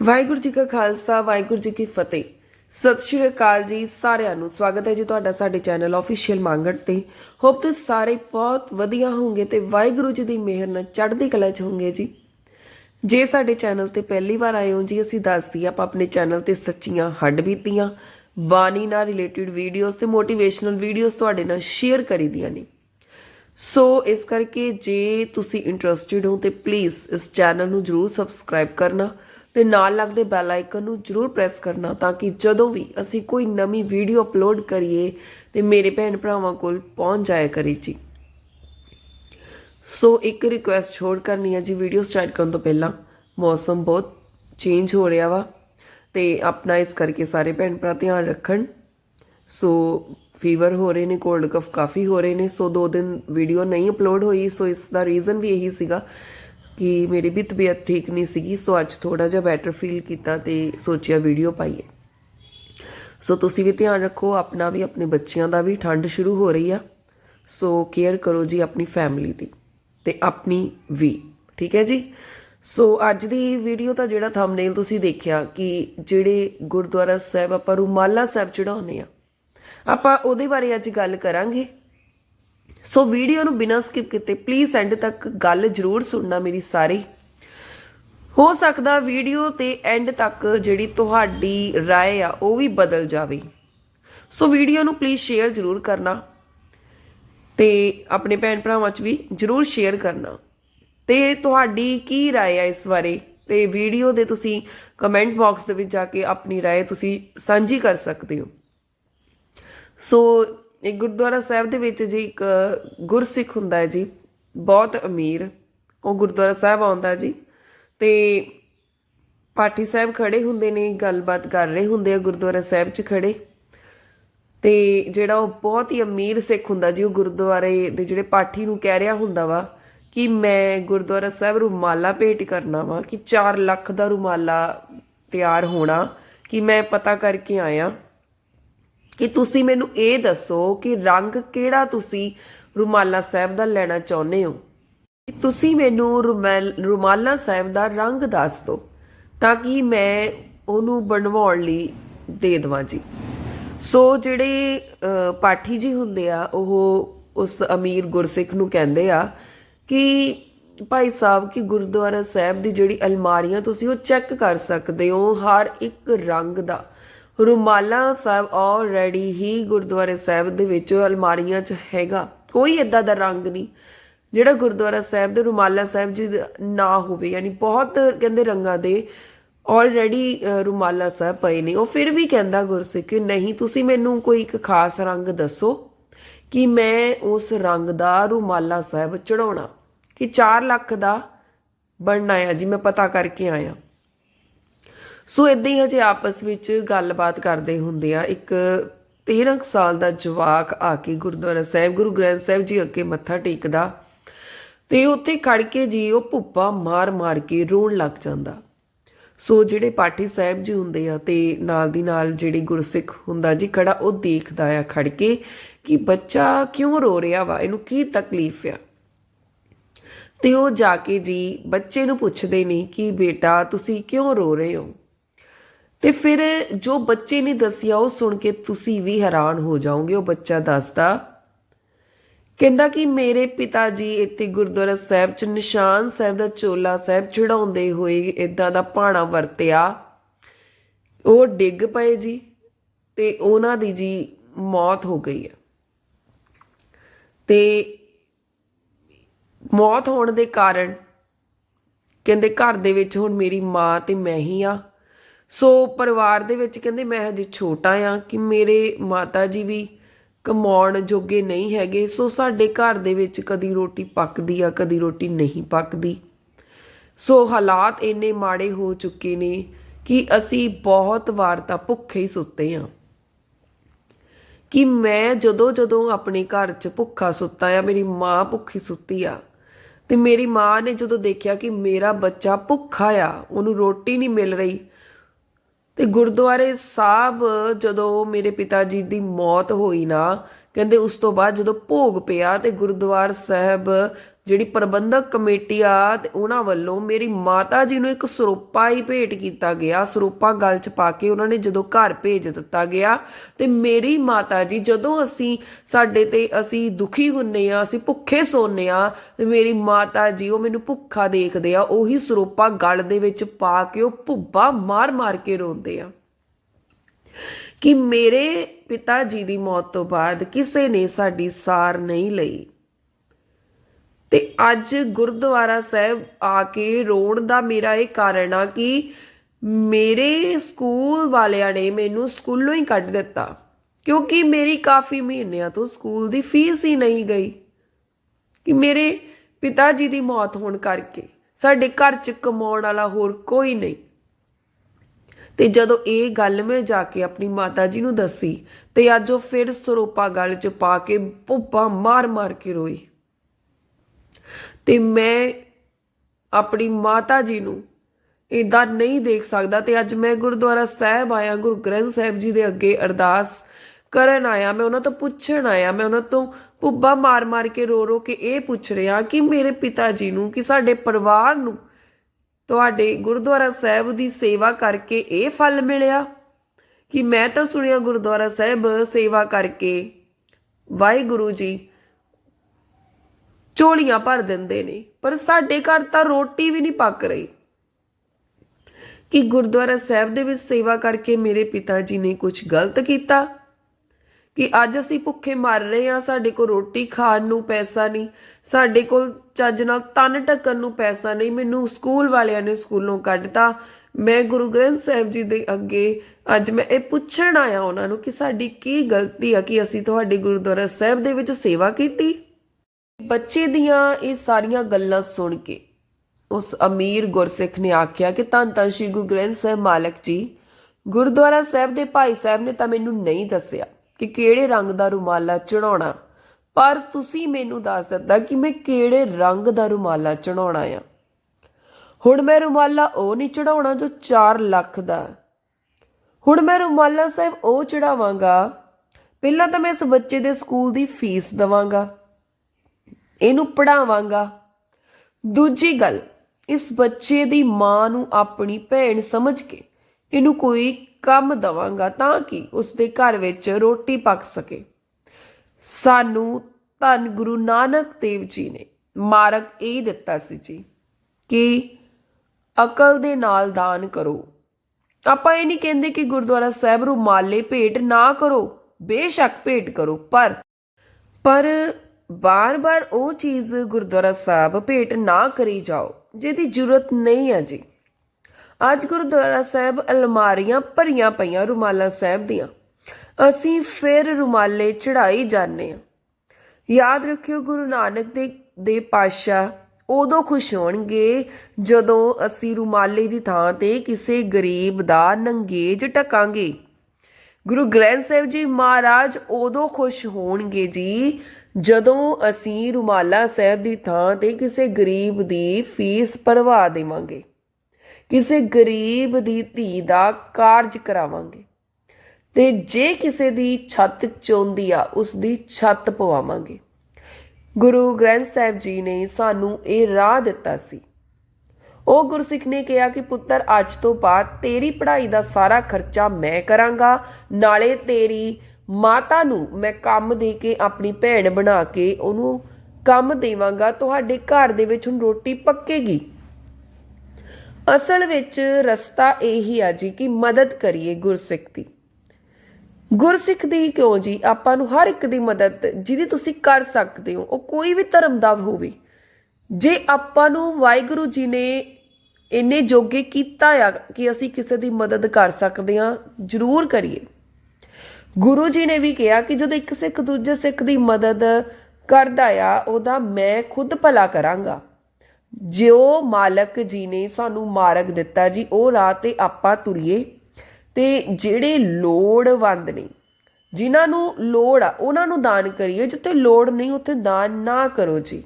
ਵਾਹਿਗੁਰੂ ਜੀ ਕਾ ਖਾਲਸਾ, ਵਾਹਿਗੁਰੂ ਜੀ ਕੀ ਫਤਿਹ। ਸਤਿ ਸ਼੍ਰੀ ਅਕਾਲ ਜੀ, ਸਾਰਿਆਂ ਨੂੰ ਸਵਾਗਤ ਹੈ ਜੀ ਤੁਹਾਡਾ ਸਾਡੇ ਚੈਨਲ ਆਫੀਸ਼ੀਅਲ ਮੰਗੜ ਤੇ। ਹੋਪ ਤੁਸੀਂ ਸਾਰੇ ਬਹੁਤ ਵਧੀਆ ਹੋਵੋਗੇ ਤੇ ਵਾਹਿਗੁਰੂ ਜੀ ਦੀ ਮਿਹਰ ਨਾਲ ਚੜ੍ਹਦੀ ਕਲਾ 'ਚ ਹੋਵੋਗੇ ਜੀ। ਜੇ ਸਾਡੇ ਚੈਨਲ ਤੇ ਪਹਿਲੀ ਵਾਰ ਆਏ ਹੋ ਜੀ, ਅਸੀਂ ਦੱਸਦੀ ਆਪਾਂ ਆਪਣੇ ਚੈਨਲ ਤੇ ਸੱਚੀਆਂ ਹੱਡ ਬੀਤੀਆਂ, ਬਾਣੀ ਨਾਲ ਰਿਲੇਟਡ ਵੀਡੀਓਜ਼ ਤੇ ਮੋਟੀਵੇਸ਼ਨਲ ਵੀਡੀਓਜ਼ ਤੁਹਾਡੇ ਨਾਲ ਸ਼ੇਅਰ ਕਰੀਦੀਆਂ ਨੇ। ਸੋ ਇਸ ਕਰਕੇ ਜੇ ਤੁਸੀਂ ਇੰਟਰਸਟਿਡ ਹੋ, ਤੇ ਪਲੀਜ਼ ਇਸ ਚੈਨਲ ਨੂੰ ਜਰੂਰ ਸਬਸਕ੍ਰਾਈਬ ਕਰਨਾ। ਤੇ ਨਾਲ ਲੱਗਦੇ ਬੈਲ ਆਈਕਨ ਨੂੰ ਜਰੂਰ ਪ੍ਰੈਸ ਕਰਨਾ ਤਾਂ ਕਿ ਜਦੋਂ ਵੀ ਅਸੀਂ ਕੋਈ ਨਵੀਂ ਵੀਡੀਓ ਅਪਲੋਡ ਕਰੀਏ ਤੇ ਮੇਰੇ ਭੈਣ ਭਰਾਵਾਂ ਕੋਲ ਪਹੁੰਚ ਜਾਇਆ ਕਰੇ ਜੀ। ਸੋ ਇੱਕ ਰਿਕੁਐਸਟ ਹੋਰ ਕਰਨੀ ਹੈ ਜੀ ਵੀਡੀਓ ਸਟਾਰਟ ਕਰਨ ਤੋਂ ਪਹਿਲਾਂ। ਮੌਸਮ ਬਹੁਤ ਚੇਂਜ ਹੋ ਰਿਹਾ ਵਾ ਤੇ ਆਪਣਾ ਇਸ ਕਰਕੇ ਸਾਰੇ ਭੈਣ ਭਰਾ ਧਿਆਨ ਰੱਖਣ। ਸੋ ਫੀਵਰ ਹੋ ਰਹੇ ਨੇ ਕੋਲਡ ਕਫ ਕਾਫੀ ਹੋ ਰਹੇ ਨੇ। ਸੋ ਦੋ ਦਿਨ ਵੀਡੀਓ ਨਹੀਂ ਅਪਲੋਡ ਹੋਈ ਸੋ ਇਸ ਦਾ ਰੀਜ਼ਨ ਵੀ ਇਹੀ ਸੀਗਾ ਕਿ ਮੇਰੀ ਵੀ ਤਬੀਅਤ ਠੀਕ ਨਹੀਂ ਸੀਗੀ, ਸੋ ਅੱਜ ਥੋੜਾ ਜਿਹਾ ਬੈਟਰ ਫੀਲ ਕੀਤਾ ਤੇ ਸੋਚਿਆ ਵੀਡੀਓ ਪਾਈਏ। ਸੋ ਤੁਸੀਂ ਵੀ ਧਿਆਨ ਰੱਖੋ, ਆਪਣਾ ਵੀ, ਆਪਣੇ ਬੱਚਿਆਂ ਦਾ ਵੀ ਠੰਡ ਸ਼ੁਰੂ ਹੋ ਰਹੀ ਆ। ਸੋ ਕੇਅਰ ਕਰੋ ਜੀ ਆਪਣੀ ਫੈਮਿਲੀ ਦੀ ਤੇ ਆਪਣੀ ਵੀ, ਠੀਕ ਹੈ ਜੀ? ਸੋ ਅੱਜ ਦੀ ਵੀਡੀਓ ਦਾ ਜਿਹੜਾ ਥੰਬਨੇਲ ਤੁਸੀਂ ਦੇਖਿਆ ਕਿ ਜਿਹੜੇ ਗੁਰਦੁਆਰਾ ਸਾਹਿਬ, ਆਪਾਂ ਰੁਮਾਲਾ ਸਾਹਿਬ ਚੜਾਉਂਦੇ ਆ। ਆਪਾਂ ਉਹਦੇ ਬਾਰੇ ਅੱਜ ਗੱਲ ਕਰਾਂਗੇ। ਸੋ ਵੀਡੀਓ ਨੂੰ ਬਿਨਾਂ ਸਕਿਪ ਕੀਤੇ ਪਲੀਜ਼ ਐਂਡ ਤੱਕ ਗੱਲ ਜ਼ਰੂਰ ਸੁਣਨਾ ਮੇਰੀ ਸਾਰੀ ਹੋ ਸਕਦਾ ਵੀਡੀਓ ਤੇ ਐਂਡ ਤੱਕ ਜਿਹੜੀ ਤੁਹਾਡੀ رائے ਆ ਉਹ ਵੀ ਬਦਲ ਜਾਵੇ ਸੋ ਵੀਡੀਓ ਨੂੰ ਪਲੀਜ਼ ਸ਼ੇਅਰ ਜ਼ਰੂਰ ਕਰਨਾ ਤੇ ਆਪਣੇ ਭੈਣ ਭਰਾਵਾਂ 'ਚ ਵੀ ਜ਼ਰੂਰ ਸ਼ੇਅਰ ਕਰਨਾ ਤੇ ਤੁਹਾਡੀ ਕੀ رائے ਆ ਇਸ ਬਾਰੇ ਤੇ ਵੀਡੀਓ ਦੇ ਤੁਸੀਂ ਕਮੈਂਟ ਬਾਕਸ ਦੇ ਵਿੱਚ ਜਾ ਕੇ ਆਪਣੀ رائے ਤੁਸੀਂ ਸਾਂਝੀ ਕਰ ਸਕਦੇ ਹੋ ਸੋ ਇਹ ਗੁਰਦੁਆਰਾ ਸਾਹਿਬ ਦੇ ਵਿੱਚ ਜੀ ਇੱਕ ਗੁਰਸਿੱਖ ਹੁੰਦਾ ਹੈ ਜੀ, ਬਹੁਤ ਅਮੀਰ। ਉਹ ਗੁਰਦੁਆਰਾ ਸਾਹਿਬ ਆਉਂਦਾ ਜੀ ਤੇ ਪਾਠੀ ਸਾਹਿਬ ਖੜੇ ਹੁੰਦੇ ਨੇ, ਗੱਲਬਾਤ ਕਰ ਰਹੇ ਹੁੰਦੇ ਆ, ਗੁਰਦੁਆਰਾ ਸਾਹਿਬ 'ਚ ਖੜੇ। ਤੇ ਜਿਹੜਾ ਉਹ ਬਹੁਤ ਹੀ ਅਮੀਰ ਸਿੱਖ ਹੁੰਦਾ ਜੀ, ਉਹ ਗੁਰਦੁਆਰੇ ਦੇ ਜਿਹੜੇ ਪਾਠੀ ਨੂੰ ਕਹਿ ਰਿਹਾ ਹੁੰਦਾ ਵਾ ਕਿ ਮੈਂ ਗੁਰਦੁਆਰਾ ਸਾਹਿਬ ਰੁਮਾਲਾ ਭੇਟ ਕਰਨਾ ਵਾ, ਕਿ 4 ਲੱਖ ਦਾ ਰੁਮਾਲਾ ਤਿਆਰ ਹੋਣਾ, ਕਿ ਮੈਂ ਪਤਾ ਕਰਕੇ ਆਇਆ। ਕਿ ਤੁਸੀਂ ਮੈਨੂੰ ਇਹ ਦੱਸੋ ਕਿ ਰੰਗ ਕਿਹੜਾ ਤੁਸੀਂ ਰੁਮਾਲਾ ਸਾਹਿਬ ਦਾ ਲੈਣਾ ਚਾਹੁੰਦੇ ਹੋ? ਤੁਸੀਂ ਮੈਨੂੰ ਰੁਮਾਲ- ਰੁਮਾਲਾ ਸਾਹਿਬ ਦਾ ਰੰਗ ਦੱਸ ਦਿਓ ਤਾਂ ਕਿ ਮੈਂ ਉਹਨੂੰ ਬਣਵਾਉਣ ਲਈ ਦੇ ਦੇਵਾਂ ਜੀ। ਸੋ ਜਿਹੜੇ ਪਾਠੀ ਜੀ ਹੁੰਦੇ ਆ, ਉਹ ਉਸ ਅਮੀਰ ਗੁਰਸਿੱਖ ਨੂੰ ਕਹਿੰਦੇ ਆ ਕਿ ਭਾਈ ਸਾਹਿਬ, ਕਿ ਗੁਰਦੁਆਰਾ ਸਾਹਿਬ ਦੀ ਜਿਹੜੀ ਅਲਮਾਰੀਆਂ ਤੁਸੀਂ ਉਹ ਚੈੱਕ ਕਰ ਸਕਦੇ ਹੋ, ਹਰ ਇੱਕ ਰੰਗ ਦਾ। ਰੁਮਾਲਾ ਸਾਹਿਬ ਆਲਰੇਡੀ ਹੀ ਗੁਰਦੁਆਰੇ ਸਾਹਿਬ ਦੇ ਵਿੱਚ ਅਲਮਾਰੀਆਂ 'ਚ ਹੈਗਾ। ਕੋਈ ਇਦਾਂ ਦਾ ਰੰਗ ਨਹੀਂ। ਜਿਹੜਾ ਗੁਰਦੁਆਰਾ ਸਾਹਿਬ ਦੇ ਰੁਮਾਲਾ ਸਾਹਿਬ ਜੀ ਨਾ ਹੋਵੇ, ਯਾਨੀ ਬਹੁਤ ਕਹਿੰਦੇ ਰੰਗਾਂ ਦੇ ਆਲਰੇਡੀ ਰੁਮਾਲਾ ਸਾਹਿਬ ਪਏ ਨੇ। ਉਹ ਫਿਰ ਵੀ ਕਹਿੰਦਾ ਗੁਰਸਿੱਖ, ਨਹੀਂ, ਤੁਸੀਂ ਮੈਨੂੰ ਕੋਈ ਇੱਕ ਖਾਸ ਰੰਗ ਦੱਸੋ ਕਿ ਮੈਂ ਉਸ ਰੰਗ ਦਾ ਰੁਮਾਲਾ ਸਾਹਿਬ ਚੜਾਉਣਾ ਕਿ 4 ਲੱਖ ਦਾ ਬਣਨਾ ਆ। ਜੀ, ਮੈਂ ਪਤਾ ਕਰਕੇ ਆਇਆ। ਸੋ ਇਦਾਂ ਹੀ ਹਜੇ ਆਪਸ ਵਿੱਚ ਗੱਲਬਾਤ ਕਰਦੇ ਹੁੰਦੇ ਆ। ਇੱਕ 13 ਕੁ ਸਾਲ ਦਾ ਜਵਾਕ ਆ ਕੇ ਗੁਰਦੁਆਰਾ ਸਾਹਿਬ, ਗੁਰੂ ਗ੍ਰੰਥ ਸਾਹਿਬ ਜੀ ਅੱਗੇ ਮੱਥਾ ਟੇਕਦਾ ਤੇ ਉੱਥੇ ਖੜ ਕੇ ਜੀ ਉਹ ਭੁੱਪਾ ਮਾਰ-ਮਾਰ ਕੇ ਰੋਣ ਲੱਗ ਜਾਂਦਾ। ਸੋ ਜਿਹੜੇ ਪਾਠੀ ਸਾਹਿਬ ਜੀ ਹੁੰਦੇ ਆ ਤੇ ਨਾਲ ਦੀ ਨਾਲ ਜਿਹੜੀ ਗੁਰਸਿੱਖ ਹੁੰਦਾ ਜੀ ਖੜਾ, ਉਹ ਦੇਖਦਾ ਆ ਖੜ ਕੇ ਕਿ ਬੱਚਾ ਕਿਉਂ ਰੋ ਰਿਹਾ ਵਾ, ਇਹਨੂੰ ਕੀ ਤਕਲੀਫ ਆ। ਤੇ ਉਹ ਜਾ ਕੇ ਜੀ ਬੱਚੇ ਨੂੰ ਪੁੱਛਦੇ ਨੇ ਕਿ ਬੇਟਾ ਤੁਸੀਂ ਕਿਉਂ ਰੋ ਰਹੇ ਹੋ? ਤੇ ਫਿਰ ਜੋ ਬੱਚੇ ਨੇ ਦੱਸਿਆ, ਉਹ ਸੁਣ ਕੇ ਤੁਸੀਂ ਵੀ ਹੈਰਾਨ ਹੋ ਜਾਓਗੇ, ਉਹ ਬੱਚਾ ਦੱਸਦਾ। ਕਹਿੰਦਾ ਕਿ ਮੇਰੇ ਪਿਤਾ ਜੀ ਇੱਥੇ ਗੁਰਦੁਆਰਾ ਸਾਹਿਬ ਚ, ਨਿਸ਼ਾਨ ਸਾਹਿਬ ਦਾ ਚੋਲਾ ਸਾਹਿਬ ਚੜਾਉਂਦੇ ਹੋਏ ਇਦਾਂ ਦਾ ਪਾਣਾ ਵਰਤਿਆ। ਉਹ ਡਿੱਗ ਪਏ ਜੀ ਤੇ ਉਹਨਾਂ ਦੀ ਜੀ ਮੌਤ ਹੋ ਗਈ ਹੈ ਤੇ ਮੌਤ ਹੋਣ ਦੇ ਕਾਰਨ ਕਹਿੰਦੇ ਘਰ ਦੇ ਵਿੱਚ ਹੁਣ ਮੇਰੀ ਮਾਂ ਤੇ ਮੈਂ ਹੀ ਆ। ਸੋ ਪਰਿਵਾਰ ਦੇ ਵਿੱਚ ਕਹਿੰਦੇ ਮੈਂ ਹਜੇ ਛੋਟਾ ਆ ਕਿ ਮੇਰੇ ਮਾਤਾ ਜੀ ਵੀ ਕਮਾਉਣ ਜੋਗੇ ਨਹੀਂ ਹੈਗੇ। ਸੋ ਸਾਡੇ ਘਰ ਦੇ ਵਿੱਚ ਕਦੀ ਰੋਟੀ ਪੱਕਦੀ ਆ, ਕਦੀ ਰੋਟੀ ਨਹੀਂ ਪੱਕਦੀ। ਸੋ ਹਾਲਾਤ ਇੰਨੇ ਮਾੜੇ ਹੋ ਚੁੱਕੇ ਨੇ ਕਿ ਅਸੀਂ ਬਹੁਤ ਵਾਰ ਤਾਂ ਭੁੱਖੇ ਹੀ ਸੁੱਤੇ ਆ। ਕਿ ਮੈਂ ਜਦੋਂ ਜਦੋਂ ਆਪਣੇ ਘਰ 'ਚ ਭੁੱਖਾ ਸੁੱਤਾ ਆ, ਮੇਰੀ ਮਾਂ ਭੁੱਖੀ ਸੁੱਤੀ ਆ। ਤੇ ਮੇਰੀ ਮਾਂ ਨੇ ਜਦੋਂ ਦੇਖਿਆ ਕਿ ਮੇਰਾ ਬੱਚਾ ਭੁੱਖਾ ਆ, ਉਹਨੂੰ ਰੋਟੀ ਨਹੀਂ ਮਿਲ ਰਹੀ ਤੇ ਗੁਰਦੁਆਰੇ ਸਾਹਿਬ ਜਦੋਂ ਮੇਰੇ ਪਿਤਾ ਜੀ ਦੀ ਮੌਤ ਹੋਈ ਨਾ, ਕਹਿੰਦੇ ਉਸ ਤੋਂ ਬਾਅਦ ਜਦੋਂ ਭੋਗ ਪਿਆ ਤੇ ਗੁਰਦੁਆਰਾ ਸਾਹਿਬ ਜਿਹੜੀ ਪ੍ਰਬੰਧਕ ਕਮੇਟੀ ਆ ਤੇ ਉਹਨਾਂ ਵੱਲੋਂ ਮੇਰੀ ਮਾਤਾ ਜੀ ਨੂੰ ਇੱਕ ਸਰੋਪਾ ਹੀ ਭੇਟ ਕੀਤਾ ਗਿਆ। ਸਰੋਪਾ ਗਲ ਚ ਪਾ ਕੇ ਉਹਨਾਂ ਨੇ ਜਦੋਂ ਘਰ ਭੇਜ ਦਿੱਤਾ ਗਿਆ ਤੇ ਮੇਰੀ ਮਾਤਾ ਜੀ ਜਦੋਂ ਅਸੀਂ ਸਾਡੇ ਤੇ ਅਸੀਂ ਦੁਖੀ ਹੁੰਨੇ ਆ, ਅਸੀਂ ਭੁੱਖੇ ਸੌਂਨੇ ਆ ਤੇ ਮੇਰੀ ਮਾਤਾ ਜੀ ਉਹ ਮੈਨੂੰ ਭੁੱਖਾ ਦੇਖਦੇ ਆ, ਉਹੀ ਸਰੋਪਾ ਗਲ ਦੇ ਵਿੱਚ ਪਾ ਕੇ ਉਹ ਭੁੱਬਾ ਮਾਰ-ਮਾਰ ਕੇ ਰੋਂਦੇ ਆ। ਕਿ ਮੇਰੇ ਪਿਤਾ ਜੀ ਦੀ ਮੌਤ ਤੋਂ ਬਾਅਦ ਕਿਸੇ ਨੇ ਸਾਡੀ ਸਾਰ ਨਹੀਂ ਲਈ। ਅੱਜ ਗੁਰਦੁਆਰਾ ਸਾਹਿਬ ਆ ਕੇ ਰੋਣ ਦਾ ਮੇਰਾ ਇਹ ਕਾਰਨ ਆ ਕਿ ਮੇਰੇ ਸਕੂਲ ਵਾਲਿਆਂ ਨੇ ਮੈਨੂੰ ਸਕੂਲੋਂ ਹੀ ਕੱਢ ਦਿੱਤਾ। ਕਿਉਂਕਿ ਮੇਰੀ ਕਾਫੀ ਮਹੀਨਿਆਂ ਤੋਂ ਸਕੂਲ ਦੀ ਫੀਸ ਹੀ ਨਹੀਂ ਗਈ ਕਿ ਮੇਰੇ ਪਿਤਾ ਜੀ ਦੀ ਮੌਤ ਹੋਣ ਕਰਕੇ। ਸਾਡੇ ਘਰ 'ਚ ਕਮਾਉਣ ਵਾਲਾ ਹੋਰ ਕੋਈ ਨਹੀਂ। ਤੇ ਜਦੋਂ ਇਹ ਗੱਲ ਮੈਂ ਜਾ ਕੇ ਆਪਣੀ ਮਾਤਾ ਜੀ ਨੂੰ ਦੱਸੀ ਤੇ ਅੱਜ ਉਹ ਫਿਰ ਸਰੋਪਾ ਗਲ 'ਚ ਪਾ ਕੇ ਭੁੱਪਾ ਮਾਰ-ਮਾਰ ਕੇ ਰੋਈ। ਤੇ ਮੈਂ ਆਪਣੀ ਮਾਤਾ ਜੀ ਨੂੰ ਇਦਾਂ ਨਹੀਂ ਦੇਖ ਸਕਦਾ ਤੇ ਅੱਜ ਮੈਂ ਗੁਰਦੁਆਰਾ ਸਾਹਿਬ ਆਇਆ, ਗੁਰੂ ਗ੍ਰੰਥ ਸਾਹਿਬ ਜੀ ਦੇ ਅੱਗੇ ਅਰਦਾਸ ਕਰਨ ਆਇਆ, ਮੈਂ ਉਹਨਾਂ ਤੋਂ ਪੁੱਛਣ ਆਇਆ, ਮੈਂ ਉਹਨਾਂ ਤੋਂ ਪੁੱਬਾ ਮਾਰ-ਮਾਰ ਕੇ ਰੋ-ਰੋ ਕੇ ਇਹ ਪੁੱਛ ਰਿਹਾ ਕਿ ਮੇਰੇ ਪਿਤਾ ਜੀ ਨੂੰ, ਕਿ ਸਾਡੇ ਪਰਿਵਾਰ ਨੂੰ ਤੁਹਾਡੇ ਗੁਰਦੁਆਰਾ ਸਾਹਿਬ ਦੀ ਸੇਵਾ ਕਰਕੇ ਇਹ ਫਲ ਮਿਲਿਆ? ਕਿ ਮੈਂ ਤਾਂ ਸੁਣਿਆ ਗੁਰਦੁਆਰਾ ਸਾਹਿਬ ਸੇਵਾ ਕਰਕੇ। ਵਾਹਿਗੁਰੂ ਜੀ ਝੋਲੀਆਂ ਭਰ ਦਿੰਦੇ ਨੇ। ਪਰ ਸਾਡੇ ਘਰ ਤਾਂ ਰੋਟੀ ਵੀ ਨਹੀਂ ਪੱਕ ਰਹੀ। ਕਿ ਗੁਰਦੁਆਰਾ ਸਾਹਿਬ ਦੇ ਵਿੱਚ ਸੇਵਾ ਕਰਕੇ ਮੇਰੇ ਪਿਤਾ ਜੀ ਨੇ ਕੁਝ ਗਲਤ ਕੀਤਾ? ਕਿ ਅੱਜ ਅਸੀਂ ਭੁੱਖੇ ਮਰ ਰਹੇ ਹਾਂ, ਸਾਡੇ ਕੋਲ ਰੋਟੀ ਖਾਣ ਨੂੰ ਪੈਸਾ ਨਹੀਂ, ਸਾਡੇ ਕੋਲ ਚੱਜ ਨਾਲ ਤਨ ਢੱਕਣ ਨੂੰ ਪੈਸਾ ਨਹੀਂ, ਮੈਨੂੰ ਸਕੂਲ ਵਾਲਿਆਂ ਨੇ ਸਕੂਲੋਂ ਕੱਢਤਾ। ਮੈਂ ਗੁਰੂ ਗ੍ਰੰਥ ਸਾਹਿਬ ਜੀ ਦੇ ਅੱਗੇ ਅੱਜ ਮੈਂ ਇਹ ਪੁੱਛਣ ਆਇਆ ਉਹਨਾਂ ਨੂੰ ਕਿ ਸਾਡੀ ਕੀ ਗਲਤੀ ਆ ਕਿ ਅਸੀਂ ਤੁਹਾਡੇ ਗੁਰਦੁਆਰਾ ਸਾਹਿਬ ਦੇ ਵਿੱਚ ਸੇਵਾ ਕੀਤੀ? ਬੱਚੇ ਦੀਆਂ ਇਹ ਸਾਰੀਆਂ ਗੱਲਾਂ ਸੁਣ ਕੇ ਉਸ ਅਮੀਰ ਗੁਰਸਿੱਖ ਨੇ ਆਖਿਆ ਕਿ ਧੰਨ ਧੰਨ ਸ਼੍ਰੀ ਗੁਰੂ ਗ੍ਰੰਥ ਸਾਹਿਬ ਮਾਲਕ ਜੀ, ਗੁਰਦੁਆਰਾ ਸਾਹਿਬ ਦੇ ਭਾਈ ਸਾਹਿਬ ਨੇ ਤਾਂ ਮੈਨੂੰ ਨਹੀਂ ਦੱਸਿਆ ਕਿ ਕਿਹੜੇ ਰੰਗ ਦਾ ਰੁਮਾਲਾ ਚੜਾਉਣਾ ਪਰ ਤੁਸੀਂ ਮੈਨੂੰ ਦੱਸ ਦਿੱਤਾ ਕਿ ਮੈਂ ਕਿਹੜੇ ਰੰਗ ਦਾ ਰੁਮਾਲਾ ਚੜਾਉਣਾ ਆ। ਹੁਣ ਮੈਂ ਰੁਮਾਲਾ ਉਹ ਨਹੀਂ ਚੜਾਉਣਾ ਜੋ 4 ਲੱਖ ਦਾ। ਹੁਣ ਮੈਂ ਰੁਮਾਲਾ ਸਾਹਿਬ ਉਹ ਚੜਾਵਾਂਗਾ ਪਹਿਲਾਂ ਤਾਂ ਮੈਂ ਇਸ ਬੱਚੇ ਦੇ ਸਕੂਲ ਦੀ ਫੀਸ ਦਵਾਂਗਾ। ਇਹਨੂੰ ਪੜਾਵਾਂਗਾ। ਦੂਜੀ ਗੱਲ, ਇਸ ਬੱਚੇ ਦੀ ਮਾਂ ਨੂੰ ਆਪਣੀ ਭੈਣ ਸਮਝ ਕੇ ਇਹਨੂੰ ਕੋਈ ਕੰਮ ਦਵਾਂਗਾ ਤਾਂ ਕਿ ਉਸ ਦੇ ਘਰ ਵਿੱਚ ਰੋਟੀ ਪੱਕ ਸਕੇ। ਸਾਨੂੰ ਧੰਨ ਗੁਰੂ ਨਾਨਕ ਦੇਵ ਜੀ ਨੇ ਮਾਰਗ ਇਹ ਦਿੱਤਾ ਸੀ ਜੀ ਕਿ ਅਕਲ ਦੇ ਨਾਲ ਦਾਨ ਕਰੋ। ਆਪਾਂ ਇਹ ਨਹੀਂ ਕਹਿੰਦੇ ਕਿ ਗੁਰਦੁਆਰਾ ਸਾਹਿਬ ਰੁਮਾਲੇ ਭੇਟ ਨਾ ਕਰੋ, ਬੇਸ਼ੱਕ ਭੇਟ ਕਰੋ, ਪਰ ਪਰ ਬਾਰ-ਬਾਰ ਉਹ ਚੀਜ਼ ਗੁਰਦੁਆਰਾ ਸਾਹਿਬ ਭੇਟ ਨਾ ਕਰੀ ਜਾਓ, ਜਿਹਦੀ ਜ਼ਰੂਰਤ ਨਹੀਂ ਹੈ ਜੀ। ਅੱਜ ਗੁਰਦੁਆਰਾ ਸਾਹਿਬ ਅਲਮਾਰੀਆਂ ਭਰੀਆਂ ਪਈਆਂ ਰੁਮਾਲਾ ਸਾਹਿਬ ਦੀਆਂ। ਅਸੀਂ ਫਿਰ ਰੁਮਾਲੇ ਚੜਾਈ ਜਾਂਦੇ ਹਾਂ। ਯਾਦ ਰੱਖਿਓ ਗੁਰੂ ਨਾਨਕ ਦੇ ਦੇ ਪਾਸ਼ਾ ਉਦੋਂ ਖੁਸ਼ ਹੋਣਗੇ ਜਦੋਂ ਅਸੀਂ ਰੁਮਾਲੇ ਦੀ ਥਾਂ ਤੇ ਕਿਸੇ ਗਰੀਬ ਦਾ ਨੰਗੇਜ ਟਕਾਂਗੇ ਗੁਰੂ ਗ੍ਰੰਥ ਸਾਹਿਬ ਜੀ ਮਹਾਰਾਜ ਉਦੋਂ ਖੁਸ਼ ਹੋਣਗੇ ਜੀ, ਜਦੋਂ ਅਸੀਂ ਰੁਮਾਲਾ ਸਾਹਿਬ ਦੀ ਥਾਂ ਤੇ ਕਿਸੇ ਗਰੀਬ ਦੀ ਫੀਸ ਭਰਵਾ ਦੇਵਾਂਗੇ। ਕਿਸੇ ਗਰੀਬ ਦੀ ਧੀ ਦਾ ਕਾਰਜ ਕਰਾਵਾਂਗੇ। ਤੇ ਜੇ ਕਿਸੇ ਦੀ ਛੱਤ ਚੋਂਦੀ ਆ, ਉਸ ਦੀ ਛੱਤ ਪਵਾਵਾਂਗੇ। ਗੁਰੂ ਗ੍ਰੰਥ ਸਾਹਿਬ ਜੀ ਨੇ ਸਾਨੂੰ ਇਹ ਰਾਹ ਦਿੱਤਾ ਸੀ ਉਹ ਗੁਰਸਿੱਖ ਨੇ ਕਿਹਾ ਕਿ, ਪੁੱਤਰ, ਅੱਜ ਤੋਂ ਬਾਅਦ ਤੇਰੀ ਪੜ੍ਹਾਈ ਦਾ ਸਾਰਾ ਖਰਚਾ ਮੈਂ ਕਰਾਂਗਾ। ਨਾਲੇ ਤੇਰੀ ਮਾਤਾ ਨੂੰ ਮੈਂ ਕੰਮ ਦੇ ਕੇ ਆਪਣੀ ਭੈਣ ਬਣਾ ਕੇ ਉਹਨੂੰ ਕੰਮ ਦੇਵਾਂਗਾ। ਤੁਹਾਡੇ ਘਰ ਦੇ ਵਿੱਚ ਹੁਣ ਰੋਟੀ ਪੱਕੇਗੀ। ਅਸਲ ਵਿੱਚ ਰਸਤਾ ਇਹੀ ਆ ਜੀ ਕਿ ਮਦਦ ਕਰੀਏ ਗੁਰਸਿੱਖ ਦੀ। ਗੁਰਸਿੱਖ ਦੀ ਕਿਉਂ ਜੀ? ਆਪਾਂ ਨੂੰ ਹਰ ਇੱਕ ਦੀ ਮਦਦ ਜਿਹਦੀ ਤੁਸੀਂ ਕਰ ਸਕਦੇ ਹੋ, ਉਹ ਕੋਈ ਵੀ ਧਰਮ ਦਾ ਹੋਵੇ। ਜੇ ਆਪਾਂ ਨੂੰ ਵਾਹਿਗੁਰੂ ਜੀ ਨੇ ਇੰਨੇ ਜੋਗੇ ਕੀਤਾ ਆ ਕਿ ਅਸੀਂ ਕਿਸੇ ਦੀ ਮਦਦ ਕਰ ਸਕਦੇ ਹਾਂ, ਜ਼ਰੂਰ ਕਰੀਏ। ਗੁਰੂ ਜੀ ਨੇ ਵੀ ਕਿਹਾ ਕਿ ਜਦੋਂ ਇੱਕ ਸਿੱਖ ਦੂਜੇ ਸਿੱਖ ਦੀ ਮਦਦ ਕਰਦਾ ਆ, ਉਹਦਾ ਮੈਂ ਖੁਦ ਭਲਾ ਕਰਾਂਗਾ। ਜਿਉ ਮਾਲਕ ਜੀ ਨੇ ਸਾਨੂੰ ਮਾਰਗ ਦਿੱਤਾ ਜੀ, ਉਹ ਰਾਹ ਤੇ ਆਪਾਂ ਤੁਰੀਏ। ਤੇ ਜਿਹੜੇ ਲੋੜਵੰਦ ਨੇ, ਜਿਨ੍ਹਾਂ ਨੂੰ ਲੋੜ ਆ, ਉਹਨਾਂ ਨੂੰ ਦਾਨ ਕਰੀਏ। ਜਿੱਥੇ ਲੋੜ ਨਹੀਂ, ਉੱਥੇ ਦਾਨ ਨਾ ਕਰੋ ਜੀ।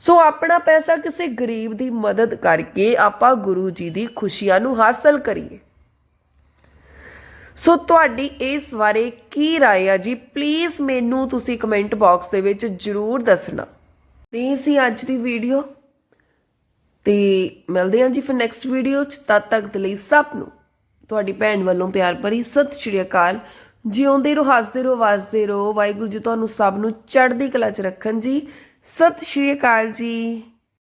ਸੋ ਆਪਣਾ ਪੈਸਾ ਕਿਸੇ ਗਰੀਬ ਦੀ ਮਦਦ ਕਰਕੇ ਆਪਾਂ ਗੁਰੂ ਜੀ ਦੀ ਖੁਸ਼ੀਆਂ ਨੂੰ ਹਾਸਲ ਕਰੀਏ ਸੋ ਤੁਹਾਡੀ ਇਸ ਬਾਰੇ ਕੀ رائے ਆ ਜੀ ਪਲੀਜ਼ ਮੈਨੂੰ ਤੁਸੀਂ ਕਮੈਂਟ ਬਾਕਸ ਦੇ ਵਿੱਚ ਜਰੂਰ ਦੱਸਣਾ ਤੇ ਇਹ ਸੀ ਅੱਜ ਦੀ ਵੀਡੀਓ ਤੇ ਮਿਲਦੇ ਹਾਂ ਜੀ ਫਿਰ ਨੈਕਸਟ ਵੀਡੀਓ ਚ ਤਦ ਤੱਕ ਦੇ ਲਈ ਸਭ ਨੂੰ ਤੁਹਾਡੀ ਭੈਣ ਵੱਲੋਂ ਪਿਆਰ ਭਰੀ ਸਤਿ ਸ਼੍ਰੀ ਅਕਾਲ ਜਿਉਂਦੇ ਰਹੋ ਹੱਸਦੇ ਰਹੋ ਵਸਦੇ ਰਹੋ ਵਾਹਿਗੁਰੂ ਜੀ ਤੁਹਾਨੂੰ ਸਭ ਨੂੰ ਚੜ੍ਹਦੀ ਕਲਾ ਚ ਰੱਖਣ ਜੀ ਸਤਿ ਸ਼੍ਰੀ ਅਕਾਲ ਜੀ।